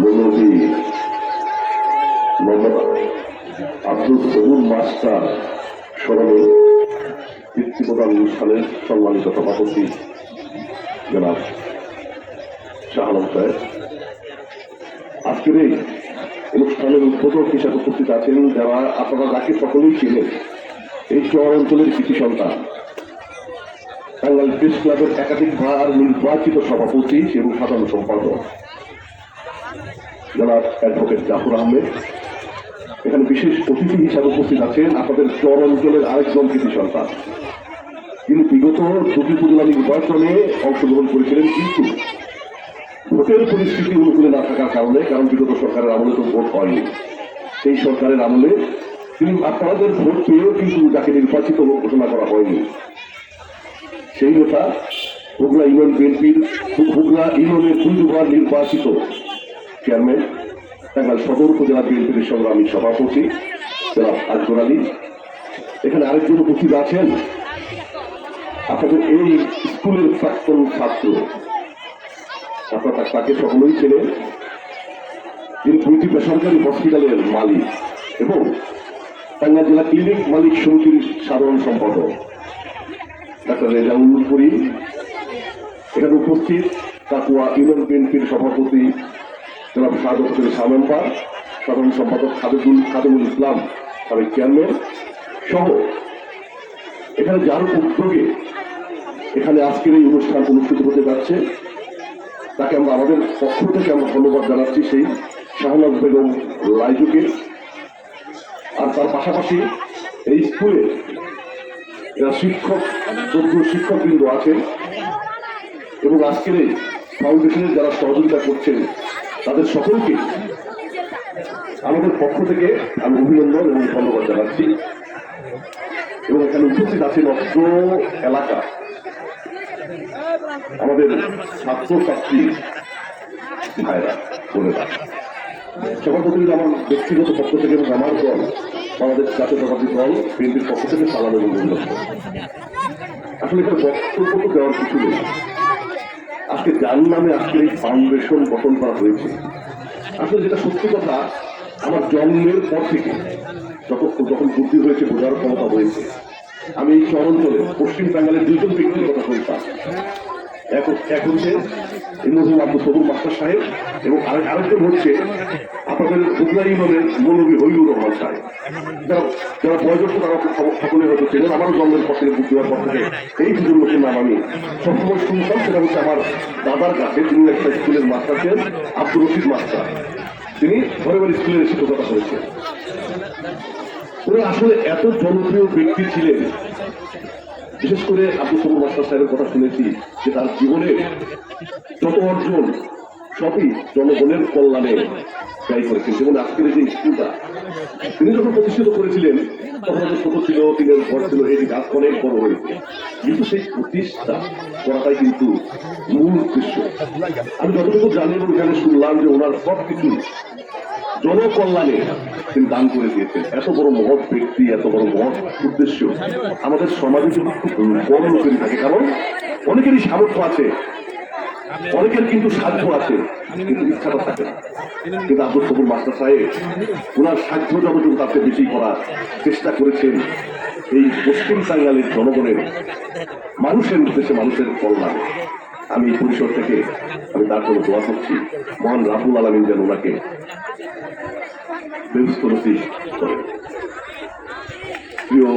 মোহাম্মদ আব্দুল সবুর master স্মরণে কীর্তিপ্রদান অনুষ্ঠানের সম্মানিত সভাপতি জনাব শাহ আলম সাহেব। আজকের এই অনুষ্ঠানের উদ্বোধক হিসাবে উপস্থিত আছেন যারা আপনারা যাকে সকলেই ছিলেন এই শহর অঞ্চলের কৃষি সন্তান টাঙ্গাইল প্রেস ক্লাবের একাধিকবার নির্বাচিত সভাপতি এবং সাধারণ সম্পাদক। জনাব অ্যাডভোকেট জাফর আহমেদ। এখানে বিশেষ অতিথি হিসাবে উপস্থিত আছেন আপনাদের চর অঞ্চলের আরেকজন কৃষি সন্তান। তিনি বিগত দুটি উপজেলা নির্বাচনে অংশগ্রহণ করেছিলেন, কিন্তু ভোটের পরিস্থিতি অনুকূলে না থাকার কারণে, কারণ বিগত সরকারের আমলে তো ভোট হয়নি। সেই সরকারের আমলে তিনি আপনাদের ভোট পেয়েও কিন্তু যাকে নির্বাচিত ঘোষণা করা হয়নি। সেই কথা হুগলা ইউনিয়ন বিএনপির হুগলা ইউনিয়নের দুইবার নির্বাচিত চেয়ারম্যান টাঙ্গাইল সদর উপজেলা বিএনপির সংগ্রামী সভাপতি, জনাব আকবর আলী। এখানে আরেকজন উপস্থিত আছেন আপনাদের এই স্কুলের প্রাক্তন ছাত্র। আপনারা তাকে সকলেই ছিলেন তিনি দুইটি বেসরকারি হসপিটালের মালিক এবং টাঙ্গাইল জেলা ক্লিনিক মালিক সমিতির সাধারণ সম্পাদক। ডাক্তার রেজাউল পুরী এখানে উপস্থিত কাকুয়া ইউনিয়ন বিএনপির সভাপতি জনাব সাদক হোসেন সামেম্বার সাধারণ সম্পাদক খাদেদুল খাদেমুল ইসলাম সাবেক চেয়ারম্যান সহ এখানে যার উদ্যোগে এখানে আজকের এই অনুষ্ঠান অনুষ্ঠিত হতে যাচ্ছে, তাকে আমরা আমাদের পক্ষ থেকে আমরা ধন্যবাদ জানাচ্ছি সেই শাহনাজ বেগম লাইজুকে আর তার পাশাপাশি এই স্কুলে যারা শিক্ষক, যোগ্য শিক্ষকবৃন্দ আছেন এবং আজকের এই ফাউন্ডেশনের যারা সহযোগিতা করছেন তাদের সকলকে আমাদের পক্ষ থেকে আমি অভিনন্দন এবং ধন্যবাদ জানাচ্ছি। এবং এখানে উপস্থিত আছেন অত্র এলাকা আমাদের ছাত্র ছাত্রী ভাইরা, বোনেরা। সভাপতি আমার ব্যক্তিগত পক্ষ থেকে এবং আমার দল, বাংলাদেশ জাতীয়তাবাদী দল, বিএনপির পক্ষ থেকে সালাম এবং আসলে এখানে বক্তব্য তো দেওয়ার কিছু নেই। আজকে যার নামে আজকে এই ফাউন্ডেশন গঠন করা হয়েছে। আসলে যেটা সত্যি কথা, আমার জন্মের পর থেকে যখন যখন বুদ্ধি হয়েছে, বোঝার ক্ষমতা হয়েছে, আমি এই চরঞ্চলে পশ্চিম বাঙ্গালের দুজন ব্যক্তির কথা বলতাম এক হচ্ছে এই মজুম আব্দুল সবুর মাস্টার সাহেব এবং আরেক আরেকজন হচ্ছে আপনাদের হুগলা ইউনিয়নের মৌলবী হইলুর রহমান সাহেব। যারা যারা তারা সব- সকলে হয়তো চেনেন, আমারও জন্মের পর থেকে বুদ্ধি পর থেকে এই দুজন লোকের নাম আমি সবসময় শুনতাম। সেটা হচ্ছে আমার দাদার কাছে, তিনি একটা স্কুলের মাস্টার ছিলেন আব্দুল রশিদ মাস্টার। তিনি ঘরে ঘরে স্কুলের শিক্ষকতা করেছেন উনি আসলে এত জনপ্রিয় ব্যক্তি ছিলেন। বিশেষ করে আব্দুল সবুর মাস্টার সাহেবের কথা শুনেছি যে তার জীবনে যত অর্জন সবই জনগণের কল্যাণে ব্যয় করেছেন। যেমন আজকের যে স্কুলটা তিনি যখন প্রতিষ্ঠিত করেছিলেন, তখন ছোট ছিল, টিনের ঘর ছিল, এই গাছ অনেক বড় হয়েছে। কিন্তু সেই প্রতিষ্ঠা করাটাই কিন্তু মূল উদ্দেশ্য। আমি যতটুকু জানি এবং এখানে শুনলাম যে ওনার সব কিছু জনকল্যাণে তিনি দান করে দিয়েছেন। এত বড় মহৎ ব্যক্তি, এত বড় মহৎ উদ্দেশ্য আমাদের সমাজে খুব কম লোকেরই থাকে। কারণ অনেকেরই সামর্থ্য আছে অনেকের কিন্তু সাধ্য আছে কিন্তু ইচ্ছাটা থাকে না। কিন্তু আব্দুল সবুর মাস্টার সাহেব ওনার সাধ্য যতটুকু তাকে বেশি করার চেষ্টা করেছেন এই পশ্চিম টাঙ্গালের জনগণের মানুষের উদ্দেশ্যে মানুষের কল্যাণে। আমি এই পরিসর থেকে আমি তার জন্য দোয়া করছি মহান রাহুল আলমিন যেন ওনাকে করেন প্রিয়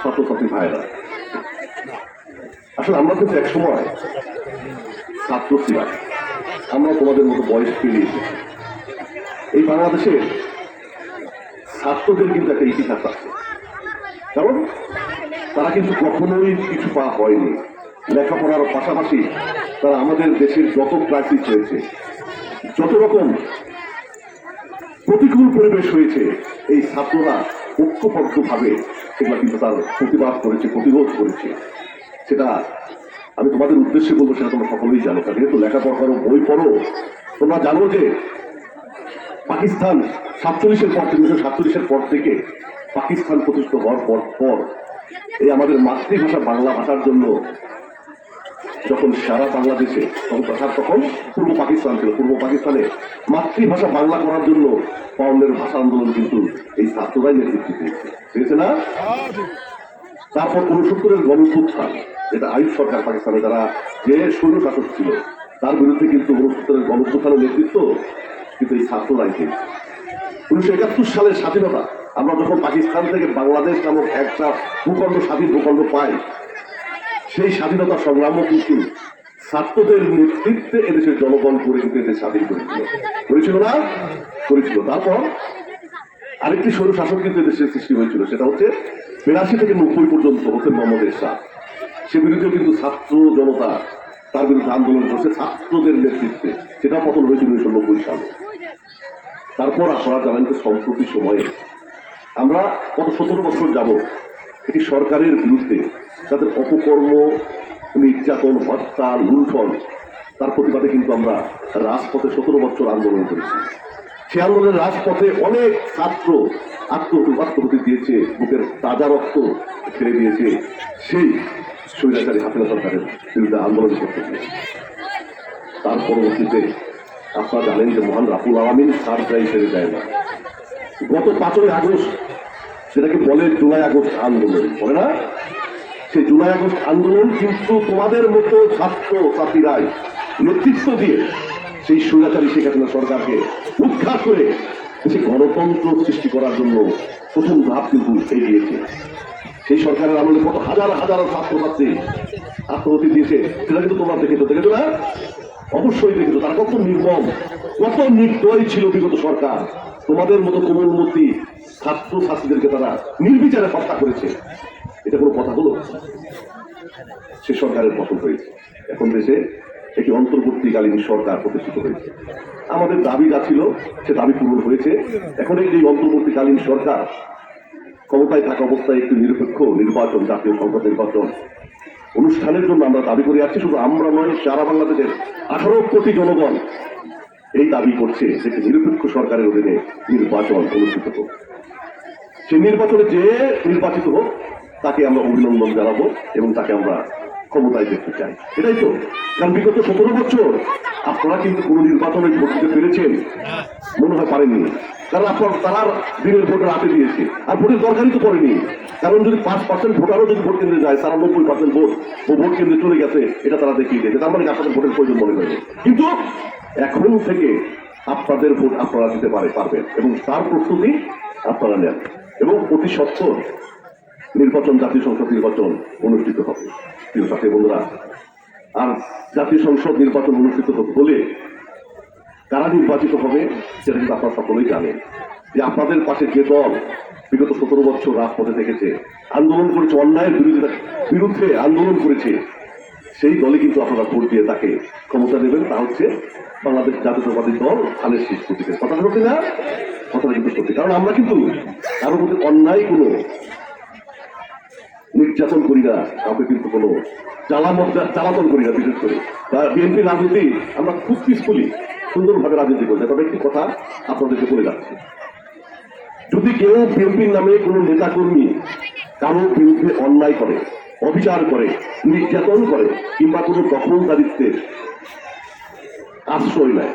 ছাত্রছাত্রী ভাইরা আসলে আমরা কিন্তু এক সময় ছাত্র ছিলাম আমরা তোমাদের মতো বয়স পেরিয়ে এই বাংলাদেশে ছাত্রদের কিন্তু একটা ইতিহাস আছে। কারণ তারা কিন্তু কখনোই কিছু পাওয়া হয়নি। লেখাপড়ার পাশাপাশি তারা আমাদের দেশের যত ক্রাইসিস হয়েছে যত রকম প্রতিকূল পরিবেশ হয়েছে, এই ছাত্ররা ঐক্যবদ্ধভাবে সেগুলো কিন্তু তার প্রতিবাদ করেছে, প্রতিরোধ করেছে। সেটা আমি তোমাদের উদ্দেশ্যে বলব, সেটা তোমরা সকলেই জানো। কারণ যেহেতু লেখাপড়া করো, বই পড়ো, তোমরা জানো যে পাকিস্তান সাতচল্লিশের পর থেকে সাতচল্লিশের পর থেকে পাকিস্তান প্রতিষ্ঠিত হওয়ার পর পর এই আমাদের মাতৃভাষা বাংলা ভাষার জন্য যখন সারা বাংলাদেশে, তখন তখন পূর্ব পাকিস্তান ছিল। পূর্ব পাকিস্তানে মাতৃভাষা বাংলা করার জন্য পাউন্ডের ভাষা আন্দোলন কিন্তু এই ছাত্ররাই নেতৃত্ব পেয়েছে না? তারপর উনসত্তরের গণপুত্থান যেটা আয়ুষ সরকার পাকিস্তানে যারা যে সৈন্য শাসক ছিল, তার বিরুদ্ধে কিন্তু উনসত্তরের গণপুত্থানের নেতৃত্ব কিন্তু এই ছাত্ররাই কিন্তু উনিশশো একাত্তর সালের স্বাধীনতা, আমরা যখন পাকিস্তান থেকে বাংলাদেশ নামক একটা ভূখণ্ড, স্বাধীন ভূখণ্ড পাই, সেই স্বাধীনতা সংগ্রামও কিন্তু ছাত্রদের নেতৃত্বে এদেশের জনগণ করে কিন্তু এদের স্বাধীন করেছিল করেছিল না? করেছিল। তারপর আরেকটি সরু শাসক কিন্তু এদেশের সৃষ্টি হয়েছিল। সেটা হচ্ছে বিরাশি থেকে নব্বই পর্যন্ত হোসেন মোহাম্মদ এরশাদ। সে বিরুদ্ধেও কিন্তু ছাত্র জনতা, তার বিরুদ্ধে আন্দোলন করছে ছাত্রদের নেতৃত্বে। সেটা পতন হয়েছিল উনিশশো নব্বই সালে। তারপর আপনারা জানেন যে সম্প্রতি সময়ে আমরা গত সতেরো বছর যাব এটি সরকারের বিরুদ্ধে তাদের অপকর্ম, নির্যাতন, হত্যা, লুণ্ঠন, তার প্রতিবাদে কিন্তু আমরা রাজপথে সতেরো বছর আন্দোলন করেছি। আন্দোলনের রাজপথে অনেক ছাত্র আত্মহতি দিয়েছে, বুকের তাজা রক্ত ছেড়ে দিয়েছে। সেই স্বৈরাচারী হাসিনা সরকারের বিরুদ্ধে আন্দোলন করতে তার পরবর্তীতে আপনারা জানেন যে মহান রাফুল আলমিন সার প্রায় ছেড়ে যায় না। গত পাঁচই আগস্ট, যেটাকে বলে জুলাই আগস্ট আন্দোলন, বলে না? সেই জুলাই আগস্ট আন্দোলন কিন্তু তোমাদের মতো ছাত্র ছাত্রীরাই নেতৃত্ব দিয়ে সেই স্বৈরাচারী শেখ সরকারকে উৎখাত করে সে গণতন্ত্র সৃষ্টি করার জন্য প্রথম ধাপ কিন্তু এগিয়েছে সেই সরকারের আমলে কত হাজার হাজার ছাত্র ছাত্রী আত্মহতি দিয়েছে। সেটা কিন্তু তোমরা দেখেছ দেখেছ না? অবশ্যই দেখেছ। তারা কত নির্মম, কত নির্দয় ছিল বিগত সরকার। তোমাদের মতো কোমলমূর্তি ছাত্র ছাত্রীদেরকে তারা নির্বিচারে হত্যা করেছে। এটা কোনো কথা হলো? সে সরকারের পতন হয়েছে। এখন দেশে একটি অন্তর্বর্তীকালীন সরকার প্রতিষ্ঠিত হয়েছে। আমাদের দাবি যা ছিল, সে দাবি পূরণ হয়েছে। এখন এই যে অন্তর্বর্তীকালীন সরকার, ক্ষমতায় থাকা অবস্থায় একটি নিরপেক্ষ নির্বাচন, জাতীয় সংসদ নির্বাচন অনুষ্ঠানের জন্য আমরা দাবি করে আসছি। শুধু আমরা নয়, সারা বাংলাদেশের আঠারো কোটি জনগণ এই দাবি করছে একটি নিরপেক্ষ সরকারের অধীনে নির্বাচন অনুষ্ঠিত হোক। সে নির্বাচনে যে নির্বাচিত হোক, তাকে আমরা অভিনন্দন জানাব এবং তাকে আমরা ক্ষমতায় দেখতে চাই। এটাই তো। কারণ বিগত সতেরো বছর আপনারা কিন্তু কোনো নির্বাচনে ভোট দিতে পেরেছেন, মনে হয় পারেননি। কারণ আপনার তারা দিনের ভোট রাতে দিয়েছে। আর ভোটের দরকারই তো পড়েনি। কারণ যদি পাঁচ পার্সেন্ট ভোটারও যদি ভোট কেন্দ্রে যায়, তারা নব্বই পার্সেন্ট ভোট, ও ভোট কেন্দ্রে চলে গেছে, এটা তারা দেখিয়ে দিয়েছে তার মানে আপনাদের ভোটের প্রয়োজন মনে করেন কিন্তু এখন থেকে আপনাদের ভোট আপনারা দিতে পারে পারবেন। এবং তার প্রস্তুতি আপনারা নেন। এবং অতি সত্তর নির্বাচন, জাতীয় সংসদ নির্বাচন অনুষ্ঠিত হবে। প্রিয় সাথী বন্ধুরা, আর জাতীয় সংসদ নির্বাচন অনুষ্ঠিত হবে বলে কারা নির্বাচিত হবে সেটা কিন্তু আপনারা সকলেই জানেন। যে আপনাদের পাশে যে দল বিগত সতেরো বছর রাজপথে থেকেছে, আন্দোলন করেছে, অন্যায়ের বিরুদ্ধে বিরুদ্ধে আন্দোলন করেছে, সেই দলে কিন্তু আপনারা ভোট দিয়ে তাকে ক্ষমতা দেবেন। তা হচ্ছে বাংলাদেশ জাতীয়তাবাদী দল ধানের শীষ প্রতীকের। কথাটা সত্যি না? কথাটা কিন্তু সত্যি। কারণ আমরা কিন্তু কারোর প্রতি অন্যায় কোনো নির্যাতন করি না কাউকে কিন্তু কোনো জ্বালামত জ্বালাতন করি না বিশেষ করে। বা বিএনপি রাজনীতি আমরা খুব পিসফুলি সুন্দরভাবে রাজনীতি করি। তবে একটি কথা আপনাদেরকে বলে যাচ্ছি। যদি কেউ বিএনপির নামে কোনো নেতাকর্মী কারোর বিরুদ্ধে অন্যায় করে, অবিচার করে, নির্যাতন করে, কিংবা কোনো দখলদারিত্বের আশ্রয় নেয়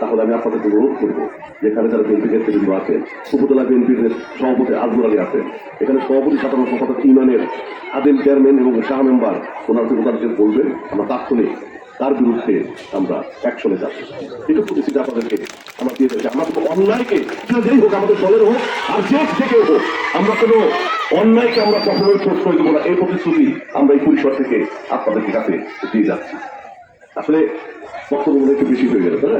তাহলে আমি আপনাদেরকে অনুরোধ করব, যেখানে যারা বিএনপি নেতৃবৃন্দ আছেন, উপজেলা বিএনপির সভাপতি আজমুর আলী আছেন, এখানে সভাপতি সাধারণ সম্পাদক ইউনিয়নের আদিল চেয়ারম্যান এবং শাহ মেম্বার ওনার ওনাদেরকে বলবেন, আমরা তাৎক্ষণিক তার বিরুদ্ধে আমরা অ্যাকশনে যাব। এটা প্রতিশ্রুতি আপনাদেরকে আমরা দিয়ে দেবো আমরা কোনো অন্যায়কে যেই হোক আমাদের দলের হোক, আর যে থেকে হোক, আমরা কোনো অন্যায়কে আমরা কখনোই প্রশ্রয় দেবো না। এই প্রতিশ্রুতি আমরা এই পরিসর থেকে আপনাদেরকে কাছে দিয়ে যাচ্ছি। আসলে বক্তব্য মনে একটু বেশি হয়ে গেল, তাই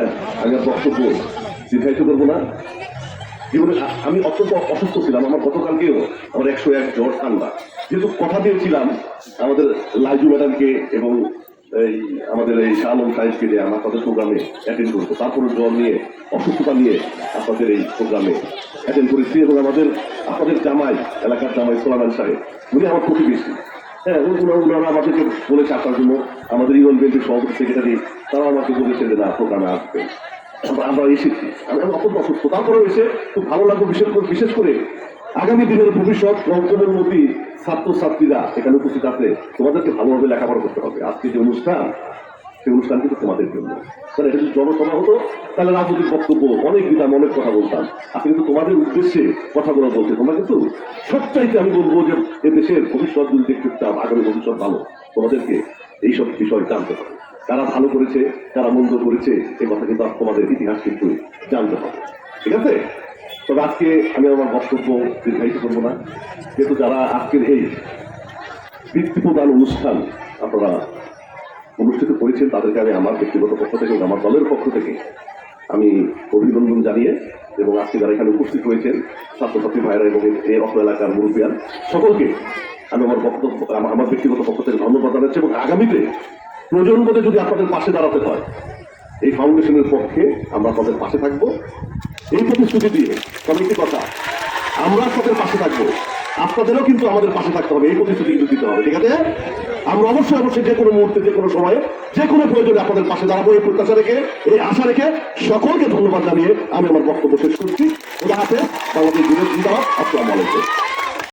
আমি আর বক্তব্য দীর্ঘায়িত করব না। জীবনে আমি অত্যন্ত অসুস্থ ছিলাম, আমার গতকালকেও আমার একশো এক জ্বর ঠান্ডা। যেহেতু কথা দিয়েছিলাম আমাদের লাইজু ম্যাডামকে এবং এই আমাদের এই শাহ আলম সাহেবকে যে আমরা তাদের প্রোগ্রামে অ্যাটেন্ড করব তারপরে জ্বর নিয়ে, অসুস্থতা নিয়ে আপনাদের এই প্রোগ্রামে অ্যাটেন্ড করেছি এবং আমাদের, আপনাদের জামাই, এলাকার জামাই সোলামান সাহেব, উনি আমার প্রতিবেশী। হ্যাঁ ওনারা আমাদেরকে বলেছে আসার জন্য, আমাদের ইউনিয়ন বিএনপির সভাপতি, সেক্রেটারি তারা আমাকে বলেছে যে না প্রোগ্রামে আসবে। আমরা এসেছি। আমি অত্যন্ত অসুস্থ। তারপরেও এসে খুব ভালো লাগল বিশেষ করে বিশেষ করে আগামী দিনের ভবিষ্যৎ রংপুরের মধ্যে ছাত্রছাত্রীরা এখানে উপস্থিত আছে তোমাদেরকে ভালোভাবে লেখাপড়া করতে হবে। আজকে যে অনুষ্ঠান, সেই অনুষ্ঠান কিন্তু তোমাদের জন্য। তাহলে এটা যদি জনসভা হতো, তাহলে রাজনৈতিক বক্তব্য অনেক দিতাম অনেক কথা বলতাম। আজকে কিন্তু তোমাদের উদ্দেশ্যে কথাগুলো বলছে তোমরা কিন্তু সবচাইতে আমি বলব যে এ দেশের ভবিষ্যৎ যদি দেখতে চাও আগামী ভবিষ্যৎ ভালো। তোমাদেরকে এইসব বিষয় জানতে হবে। কারা ভালো করেছে কারা মন্দ করেছে এই কথা কিন্তু তোমাদের ইতিহাস কিন্তু জানতে হবে। ঠিক আছে? তবে আজকে আমি আমার বক্তব্য দীর্ঘায়িত করব না। কিন্তু যারা আজকের এই বৃত্তি প্রদান অনুষ্ঠান আপনারা অনুষ্ঠিত করেছেন, তাদেরকে আমি আমার ব্যক্তিগত পক্ষ থেকে এবং আমার দলের পক্ষ থেকে আমি অভিনন্দন জানিয়ে এবং আজকে যারা এখানে উপস্থিত হয়েছেন ছাত্রছাত্রী ভাইরা এবং এই অত্র এলাকার মুরব্বিয়ান, সকলকে আমি আমার বক্তব্য আমার ব্যক্তিগত পক্ষ থেকে ধন্যবাদ জানাচ্ছি এবং আগামীতে বোধে যদি আপনাদের পাশে দাঁড়াতে হয়, এই ফাউন্ডেশনের পক্ষে আমরা আপনাদের পাশে থাকব। এই প্রতিশ্রুতি দিয়ে একটি কথা, আমরা আপনাদের পাশে থাকব, আপনাদেরও কিন্তু আমাদের পাশে থাকতে হবে, এই প্রতিশ্রুতি কিন্তু দিতে হবে, ঠিক আছে? আমরা অবশ্যই অবশ্যই যে কোনো মুহূর্তে, যে কোনো সময়ে, যে কোনো প্রয়োজনে আপনাদের পাশে দাঁড়াবো এই প্রত্যাশা রেখে, এই আশা রেখে সকলকে ধন্যবাদ জানিয়ে আমি আমার বক্তব্য শেষ করছি। ওরা হাতে বাংলাদেশ বিরোধী জিন্দাবাদ আসসালামু আলাইকুম।